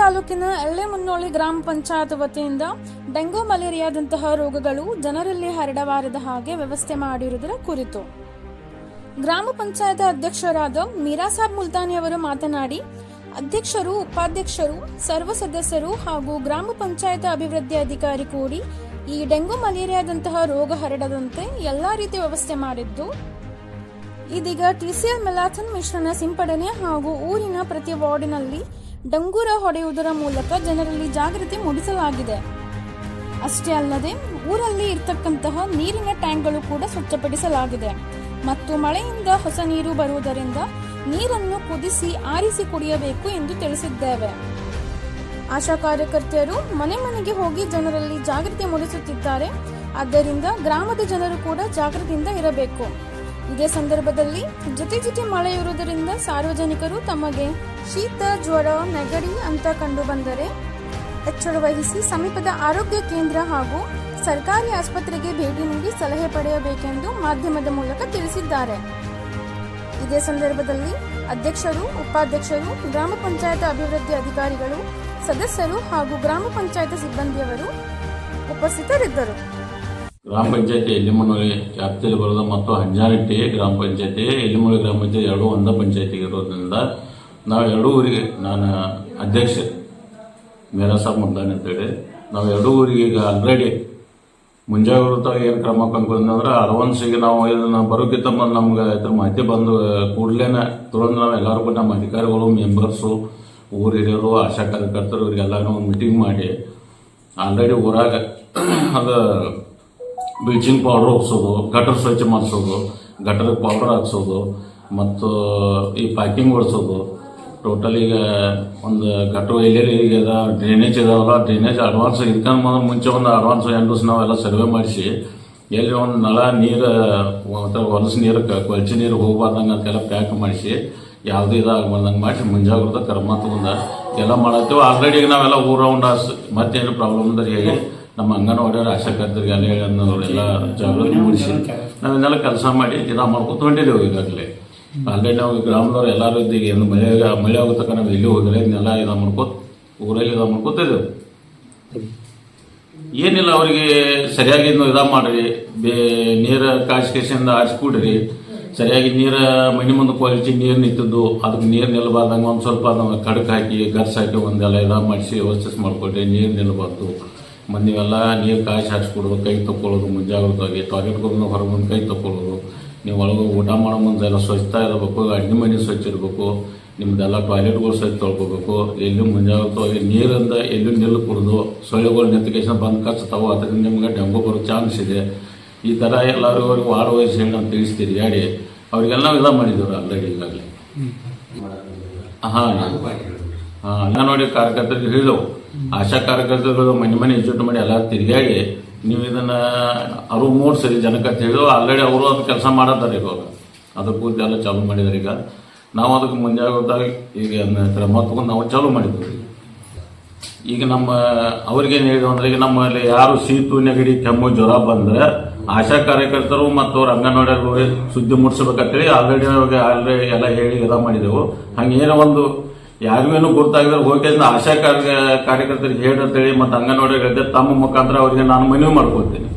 ತಾಲೂಕಿನ ಎಳ್ಳೆಮುನ್ನೋಳಿ ಗ್ರಾಮ ಪಂಚಾಯತ್ ವತಿಯಿಂದ ಡೆಂಗು ಮಲೇರಿಯಾದಂತಹ ರೋಗಗಳು ಜನರಲ್ಲಿ ಹರಡಬಾರದ ಹಾಗೆ ವ್ಯವಸ್ಥೆ ಮಾಡಿರುವುದರ ಕುರಿತು. ಗ್ರಾಮ ಪಂಚಾಯತ್ ಅಧ್ಯಕ್ಷರಾದ ಮೀರಾ ಸಾಬ್ ಮುಲ್ತಾನಿ ಅವರು ಮಾತನಾಡಿ, ಅಧ್ಯಕ್ಷರು, ಉಪಾಧ್ಯಕ್ಷರು, ಸರ್ವ ಸದಸ್ಯರು ಹಾಗೂ ಗ್ರಾಮ ಪಂಚಾಯತ್ ಅಭಿವೃದ್ಧಿ ಅಧಿಕಾರಿ ಕೂಡಿ ಈ ಡೆಂಗು ಮಲೇರಿಯಾದಂತಹ ರೋಗ ಹರಡದಂತೆ ಎಲ್ಲಾ ರೀತಿ ವ್ಯವಸ್ಥೆ ಮಾಡಿದ್ದು, ಇದೀಗ ಟಿಸಿಎಲ್ ಮೆಲಾಥನ್ ಮಿಶ್ರಣ ಸಿಂಪಡಣೆ ಹಾಗೂ ಊರಿನ ಪ್ರತಿ ವಾರ್ಡಿನಲ್ಲಿ ಡಂಗೂರ ಹೊಡೆಯುವುದರ ಮೂಲಕ ಜನರಲ್ಲಿ ಜಾಗೃತಿ ಮೂಡಿಸಲಾಗಿದೆ. ಅಷ್ಟೇ ಅಲ್ಲದೆ, ಊರಲ್ಲಿ ಇರ್ತಕ್ಕಂತಹ ನೀರಿನ ಟ್ಯಾಂಕ್ಗಳು ಕೂಡ ಸ್ವಚ್ಛಪಡಿಸಲಾಗಿದೆ. ಮತ್ತು ಮಳೆಯಿಂದ ಹೊಸ ನೀರು ಬರುವುದರಿಂದ ನೀರನ್ನು ಕುದಿಸಿ ಆರಿಸಿ ಕುಡಿಯಬೇಕು ಎಂದು ತಿಳಿಸಿದ್ದೇವೆ. ಆಶಾ ಕಾರ್ಯಕರ್ತೆಯರು ಮನೆ ಮನೆಗೆ ಹೋಗಿ ಜನರಲ್ಲಿ ಜಾಗೃತಿ ಮೂಡಿಸುತ್ತಿದ್ದಾರೆ. ಆದ್ದರಿಂದ ಗ್ರಾಮದ ಜನರು ಕೂಡ ಜಾಗೃತಿಯಿಂದ ಇರಬೇಕು. ಇದೇ ಸಂದರ್ಭದಲ್ಲಿ ಜೊತೆ ಜೊತೆ ಮಳೆ ಇರುವುದರಿಂದ ಸಾರ್ವಜನಿಕರು ತಮಗೆ ಶೀತ, ಜ್ವರ, ನೆಗಡಿ ಅಂತ ಕಂಡು ಬಂದರೆ ಎಚ್ಚರ ವಹಿಸಿ ಸಮೀಪದ ಆರೋಗ್ಯ ಕೇಂದ್ರ ಹಾಗೂ ಸರ್ಕಾರಿ ಆಸ್ಪತ್ರೆಗೆ ಭೇಟಿ ನೀಡಿ ಸಲಹೆ ಪಡೆಯಬೇಕೆಂದು ಮಾಧ್ಯಮದ ಮೂಲಕ ತಿಳಿಸಿದ್ದಾರೆ. ಇದೇ ಸಂದರ್ಭದಲ್ಲಿ ಅಧ್ಯಕ್ಷರು, ಉಪಾಧ್ಯಕ್ಷರು, ಗ್ರಾಮ ಪಂಚಾಯತ್ ಅಭಿವೃದ್ಧಿ ಅಧಿಕಾರಿಗಳು, ಸದಸ್ಯರು ಹಾಗೂ ಗ್ರಾಮ ಪಂಚಾಯತ್ ಸಿಬ್ಬಂದಿಯವರು ಉಪಸ್ಥಿತರಿದ್ದರು. ಗ್ರಾಮ ಪಂಚಾಯತಿ ಎಲ್ಲಿಮೂಲೆ ವ್ಯಾಪ್ತಿಯಲ್ಲಿ ಬರೋದು ಮತ್ತು ಹಂಜಾರಟ್ಟಿ ಗ್ರಾಮ ಪಂಚಾಯತಿ ಎಲ್ಲಿಮೂಲೆ ಗ್ರಾಮ ಪಂಚಾಯತಿ ಎರಡು ಒಂದೇ ಪಂಚಾಯತಿ ಇರೋದ್ರಿಂದ ನಾವು ಎರಡೂ ಊರಿಗೆ ನಾನು ಅಧ್ಯಕ್ಷ ಮೇರಸಾಬ್ ಮುಂದಾನೆ ಅಂತೇಳಿ ನಾವು ಎರಡೂ ಊರಿಗೆ ಈಗ ಆಲ್ರೆಡಿ ಮುಂಜಾಗ್ರತಾಗಿ ಏನು ಕ್ರಮ ಕಂಡ್ಕೊಂಡ್ರೆ ಅಡ್ವಾನ್ಸಿಗೆ ನಾವು ಇದನ್ನ ಬರೋಕ್ಕಿಂತ ಮೊದಲು ನಮ್ಗೆ ಇದ್ರ ಮಾಹಿತಿ ಬಂದು ಕೂಡಲೇ ತುರಂದು ನಾವು ಎಲ್ಲರಿಗೂ ನಮ್ಮ ಅಧಿಕಾರಿಗಳು ಮೆಂಬರ್ಸು ಊರು ಹಿರಿಯರು, ಆಶಾ ಕಾರ್ಯಕರ್ತರು ಇವರಿಗೆಲ್ಲ ಒಂದು ಮೀಟಿಂಗ್ ಮಾಡಿ ಆಲ್ರೆಡಿ ಊರಾಗ ಅದು ಬ್ಲೀಚಿಂಗ್ ಪೌಡ್ರ್ ಒಪ್ಸೋದು ಗಟರ್ ಸ್ವಚ್ಛ ಮಾಡಿಸೋದು, ಗಟರ್ ಪೌಡರ್ ಹಾಕ್ಸೋದು, ಮತ್ತು ಈ ಪ್ಯಾಕಿಂಗ್ ಓಡಿಸೋದು ಟೋಟಲ್ ಈಗ ಒಂದು ಗಟರ್ ಎಲ್ಲೆಲ್ಲಿ ಈಗ ಡ್ರೈನೇಜ್ ಇದಾವಲ್ಲ ಡ್ರೈನೇಜ್ ಅಡ್ವಾನ್ಸ್ ಇದ್ಕೊಂಡು ಬಂದ್ರೆ ಮುಂಚೆ ಒಂದು ಅಡ್ವಾನ್ಸ್ ಎಂಟು ನಾವೆಲ್ಲ ಸರ್ವೆ ಮಾಡಿಸಿ, ಎಲ್ಲಿ ಒಂದು ನಳ ನೀರು, ಮತ್ತು ಹೊಲಸು ನೀರು ಕೊಳಚೆ ನೀರು ಹೋಗ್ಬಾರ್ದಂಗೆ ಅಂತೆಲ್ಲ ಪ್ಯಾಕ್ ಮಾಡಿಸಿ, ಯಾವುದೇ ಇದಾಗಬಾರ್ದಂಗೆ ಮಾಡಿಸಿ, ಮುಂಜಾಗ್ರತೆ ಕ್ರಮ ತಗೊಂಡ ಎಲ್ಲ ಮಾಡತ್ತೇವೆ. ಆಲ್ರೆಡಿ ಈಗ ನಾವೆಲ್ಲ ಊರೌಂಡ್ ರೌಂಡ್ ಮತ್ತೇನು ಪ್ರಾಬ್ಲಮ್ ಅಂದ್ರೆ ಹೇಳಿ ನಮ್ಮ ಅಂಗನವಾಡಿಯವರು ಆಶಾ ಕರ್ತರಿಗೆ ಅನ್ನೋರೆಲ್ಲ ಜಾಗೃತಿ ಮೂಡಿಸಿ ನಾವೆಲ್ಲ ಕೆಲಸ ಮಾಡಿ ಇದಾ ಮಾಡ್ಕೊತ ಹೊಂಟಿದ್ದೇವೆ ಈಗಾಗಲೇ ಆಲ್ರೆಡಿ ನಾವು ಗ್ರಾಮದವ್ರು ಎಲ್ಲರೂ ಇದ್ದೀವಿ. ಏನು ಮಳೆ ಮಳೆ ಆಗೋ ತನಕ ನಾವು ಎಲ್ಲಿ ಹೋಗಿಲ್ಲ ಇದನ್ನೆಲ್ಲ ಇದು ಮಾಡ್ಕೋತ ಊರಲ್ಲಿ ಇದು ಮಾಡ್ಕೋತಿದ್ದೇವೆ. ಏನಿಲ್ಲ ಅವರಿಗೆ ಸರಿಯಾಗಿ ಇದು ಇದಾ ಮಾಡ್ರಿ. ಬೇ ನೀರು ಕಾಯಿಸ್ಕೇಸಿಂದ ಆರಿಸ್ಕೊಡ್ರಿ. ಸರಿಯಾಗಿ ನೀರು ಮನೆ ಮುಂದೆ ಕ್ವಾಲಿಟಿ ನೀರು ನಿಂತಿದ್ದು ಅದಕ್ಕೆ ನೀರು ನಿಲ್ಲಬಾರ್ದಂಗೆ ಒಂದು ಸ್ವಲ್ಪ ನಾವು ಕಡಕ್ಕೆ ಹಾಕಿ ಗರ್ಸ್ ಹಾಕಿ ಒಂದೆಲ್ಲ ಇದು ಮಾಡಿಸಿ ವ್ಯವಸ್ಥೆ ಮಾಡಿಕೊಡ್ರಿ. ನೀರು ನಿಲ್ಲಬಾರ್ದು ಮತ್ತು ನೀವೆಲ್ಲ ನೀರು ಕಾಯಿಸಿ ಹಾಕ್ಸ್ಕೊಡೋದು ಕೈ ತಕ್ಕೊಳ್ಳೋದು ಮುಂಜಾಗ್ರತವಾಗಿ ಟಾಯ್ಲೆಟ್ಗಳನ್ನ ಹೊರಗೆ ಬಂದು ಕೈ ತಕ್ಕೊಳ್ಳೋದು. ನೀವು ಒಳಗೆ ಊಟ ಮಾಡೋ ಮುಂದೆ ಎಲ್ಲ ಸ್ವಚ್ಛತಾ ಇರಬೇಕು ಅಡ್ಗೆ ಮನೆ ಸ್ವಚ್ಛ ಇರಬೇಕು ನಿಮ್ದೆಲ್ಲ ಟಾಯ್ಲೆಟ್ಗಳು ಸ್ವಚ್ಛ ತೊಳ್ಕೊಬೇಕು. ಎಲ್ಲಿ ಮುಂಜಾಗ್ರತವಾಗಿ ನೀರಿಂದ ಎಲ್ಲಿ ನಿಲ್ಲು ಕುಡಿದು ಸೊಳ್ಳೆಗಳು ನಿಂತ್ಕೇಶನ್ ಬಂದು ಕಚ್ತಾವೆ ಅದರಿಂದ ನಿಮ್ಗೆ ಡೆಂಗು ಬರೋ ಚಾನ್ಸ್ ಇದೆ. ಈ ಥರ ಎಲ್ಲರೂ ಅವ್ರಿಗೆ ವಾರ ವಯಸ್ಸು ಹೇಳಿ ನಾವು ತಿಳಿಸ್ತೀರಿ ಹೇಳಿ ಅವರಿಗೆಲ್ಲ ಎಲ್ಲ ಇದಾ ಮಾಡಿದ್ದೀವಿ ಆಲ್ರೆಡಿ ಈಗಾಗಲೇ. ಹಾಂ. ಹಾಂ ಅಂಗನವಾಡಿ ಕಾರ್ಯಕರ್ತರಿಗೆ ಹೇಳಿದೆವು. ಆಶಾ ಕಾರ್ಯಕರ್ತರುಗಳು ಮನೆ ಮನೆ ಎಜ್ಜುಟ್ಟು ಮಾಡಿ ಎಲ್ಲ ತಿರುಗಾಡಿ ನೀವು ಇದನ್ನ ಅವರು ಸರಿ ಜನಕ್ಕೆ ಅಂತ ಹೇಳಿದ್ರು ಆಲ್ರೆಡಿ ಅವರು ಅದು ಕೆಲಸ ಮಾಡತ್ತಾರೆ ಇವಾಗ ಅದು ಪೂರ್ತಿ ಎಲ್ಲ ಚಾಲೂ ಮಾಡಿದಾರೆ ಈಗ. ನಾವು ಅದಕ್ಕೆ ಮುಂಜಾಗ್ರತಾಗಿ ಈಗ ಕ್ರಮ ತಗೊಂಡು ನಾವು ಚಾಲೂ ಮಾಡಿದ್ವಿ ಈಗ. ನಮ್ಮ ಅವ್ರಿಗೇನು ಹೇಳಿದ್ರು ಅಂದ್ರೆ ಈಗ ನಮ್ಮಲ್ಲಿ ಯಾರು ಸೀತು ನೆಗಡಿ ಕೆಮ್ಮು ಜ್ವರ ಬಂದ್ರೆ ಆಶಾ ಕಾರ್ಯಕರ್ತರು ಮತ್ತು ಅವ್ರ ಅಂಗನವಾಡಿಯವರು ಸುದ್ದಿ ಮೂಡಿಸ್ಬೇಕಂತೇಳಿ ಆಲ್ರೆಡಿ ಅವಾಗ ಆಲ್ರೆಡಿ ಎಲ್ಲ ಹೇಳಿ ಎಲ್ಲ ಮಾಡಿದೆವು. ಹಂಗೇನೋ ಒಂದು ಯಾರಿಗೇನು ಗೊತ್ತಾಗಿದ್ರೆ ಹೋಗಿ ಆಶಾ ಕಾರ್ಯ ಕಾರ್ಯಕರ್ತರಿಗೆ ಹೇಳಿ ಅಂತೇಳಿ ಮತ್ತು ಅಂಗನವಾಡಿ ತಮ್ಮ ಮುಖಾಂತರ ಅವರಿಗೆ ನಾನು ಮನವಿ ಮಾಡ್ಕೊಳ್ತೀನಿ.